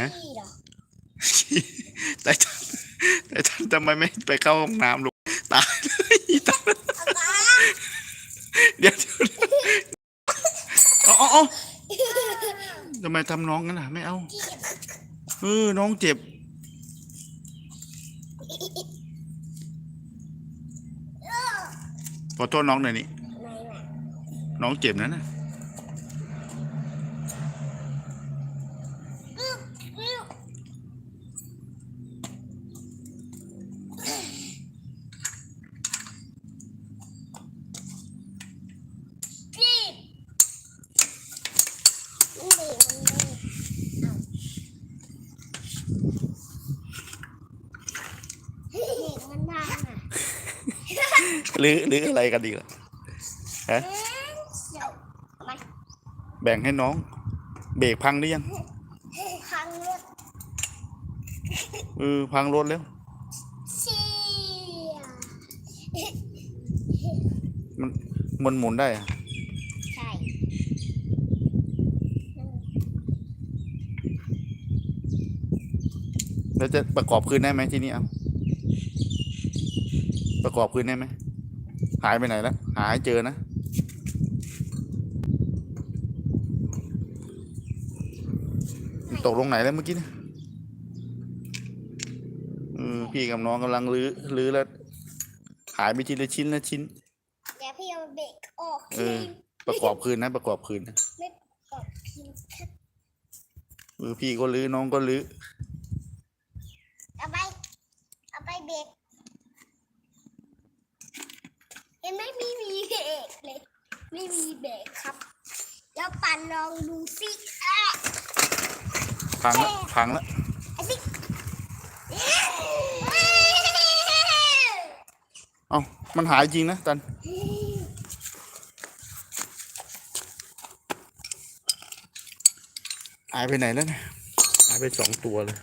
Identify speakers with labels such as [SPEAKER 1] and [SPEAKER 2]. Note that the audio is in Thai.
[SPEAKER 1] ฮะ
[SPEAKER 2] ขี้เหรอ
[SPEAKER 1] แต่ท่านแต่ท่านทำไมไม่ไปเข้าห้องน้ำลูกตายเลยตาย
[SPEAKER 2] เอาตา
[SPEAKER 1] เดี๋ยวเดี๋ยวเอาเอาเอาทำไมทำน้องงั้นล่ะ ไม่เอา เออ น้องเจ็บ ขอโทษน้องหน่อยนี่
[SPEAKER 2] ไหนน่ะ
[SPEAKER 1] น้องเจ็บนะนะ
[SPEAKER 2] อื้ออื้อพี่มันเด็กมันเด็กเอาเด็ก มันดังอะ
[SPEAKER 1] หรือหรืออะไรกันดีล่ะฮะ
[SPEAKER 2] เอ๊ะเดี๋ยวเอามา
[SPEAKER 1] แบ่งให้น้อง เบรกพังหรือยัง
[SPEAKER 2] พังรถ
[SPEAKER 1] เออพังรถแล้ว
[SPEAKER 2] เชี่ย
[SPEAKER 1] มันมันหมุนได้อะ
[SPEAKER 2] ใช่
[SPEAKER 1] แล้วจะประกอบคืนได้ไหมที่นี่เอาประกอบคืนได้ไหมหายไปไหนแล้วหาให้เจอนะมันตกลงไหนแล้วเมื่อกี้เนี่ยเออพี่กับน้องกำลังรื้อรื้อแล้ว หายไปทีละชิ้นละชิ้น
[SPEAKER 2] เดี๋ยวพี่เอาเบรกออก
[SPEAKER 1] เอ
[SPEAKER 2] คื
[SPEAKER 1] อ
[SPEAKER 2] น
[SPEAKER 1] ประกอบคืนนะประกอบคืนนะ
[SPEAKER 2] ไม่ออกคืนครับ
[SPEAKER 1] เออพี่ก็รื้อน้องก็รื้อ
[SPEAKER 2] เอาไป เอาไปเบรกเห็นไหมไม่มีเบรกเลย ไม่มีเบรกครับ แล้วปันลองดูสิอะ
[SPEAKER 1] พังแล้วพังแล้ว
[SPEAKER 2] ไอ้สิ
[SPEAKER 1] เอ้ามันหายจริงนะตัน หายไปไหนแล้วเนี่ย หายไปสองตัวเลย